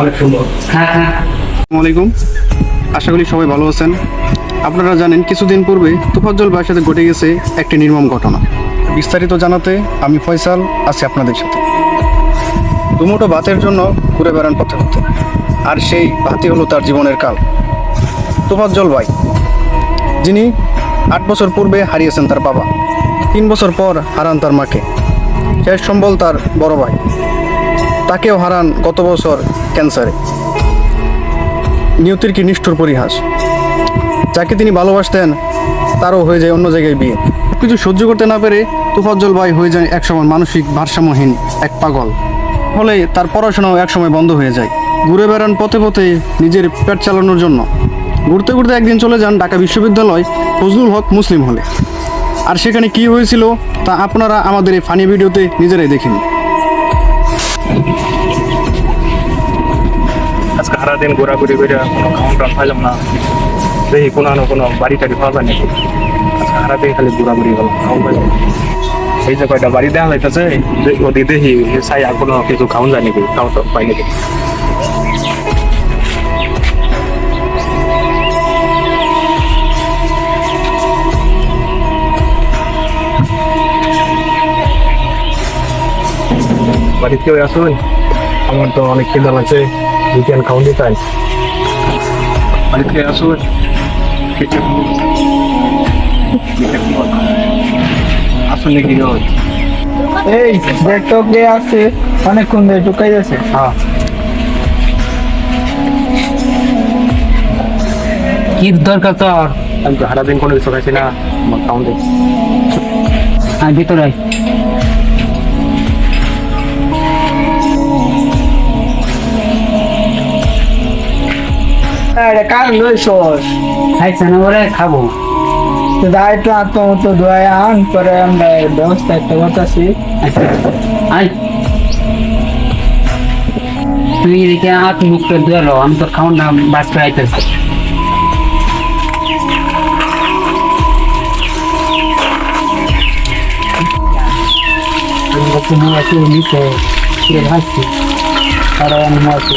অনেক সুন্দর আসসালামু আলাইকুম আশা করি সবাই ভালো আছেন। আপনারা জানেন, কিছুদিন পূর্বে তুফাজ্জল ভাইয়ের সাথে ঘটে গেছে একটি নির্মম ঘটনা। বিস্তারিত জানাতে আমি ফয়সাল আছি আপনাদের সাথে। দুমুটো ভাতের জন্য ঘুরে বেড়ান পথে পথে। আর সেই ভাতই হলো তার জীবনের কাল। তুফাজ্জল ভাই, যিনি আট বছর পূর্বে হারিয়েছেন তার বাবা। তিন বছর পর হারান তার মাকে। শেষ সম্বল তার বড় ভাই। তাকেও হারান গত বছর ক্যান্সারে। নিয়তির কি নিষ্ঠুর পরিহাস? যাকে তিনি ভালোবাসতেন, তারও হয়ে যায় অন্য জায়গায় বিয়ে। কিছু সহ্য করতে না পেরে তুফাজ্জল ভাই হয়ে যায় একসময় মানসিক ভারসাম্যহীন এক পাগল। ফলে তার পড়াশোনাও একসময় বন্ধ হয়ে যায়। ঘুরে বেড়ান পথে পথে নিজের পেট চালানোর জন্য। ঘুরতে ঘুরতে একদিন চলে যান ঢাকা বিশ্ববিদ্যালয় ফজলুল হক মুসলিম হলে। আর সেখানে কি হয়েছিল তা আপনারা আমাদের এই ফানি ভিডিওতে নিজেরাই দেখেন আজকে সারাদিন ঘোরাঘুরি করে কোনো খাওয়ান টাউন পাইলাম না। দেখি কোনো না কোনো বাড়ি টাড়ি পাওয়া যায় নাকি? আজকে সারাদিন খালি ঘোরাঘুরি গেলাম খাওয়ান পাইলাম এই যে কয়টা বাড়ি দেওয়া হইতেছে ওদি দেখি চাই আর কোনো কিছু খাওয়ান যায় নাকি? খাওয়া তো পাই নাকি? বাড়িতে কেউ আসুন আমার তো অনেক খিদা লাগছে খাওয়ান দিতে হয় বাড়িতে আসুন আসুন নাকি রোজ এই দেখতো কে আছে অনেকক্ষণ ধরে ঢুকাই যাচ্ছে হ্যাঁ। কি দরকার তোর? আমি তো সারাদিন কোনো কিছু খাইছি না। আমার আর ভিতরে আরে কার লইছস? খাইছে না বলে খাব। তো দাই তো আত্মমত দোয়া আন পরে আমরা ব্যবস্থা একটা করতেছি। আচ্ছা আয়। তুই এদিকে হাত মুখ করে ধুয়ালো আমি তো খাওয়ান না বাস হাসছি আরে আমি আছি।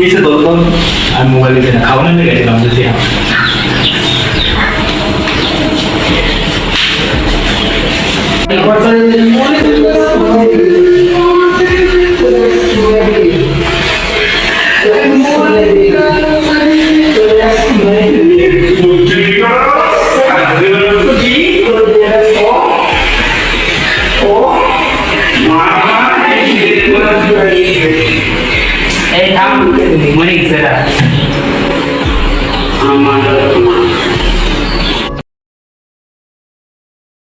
দিছে দরকার আর মোবাইল দিছে না খাওয়ানোর লেগে গেছিলাম এই থাম মরে গেছে আমার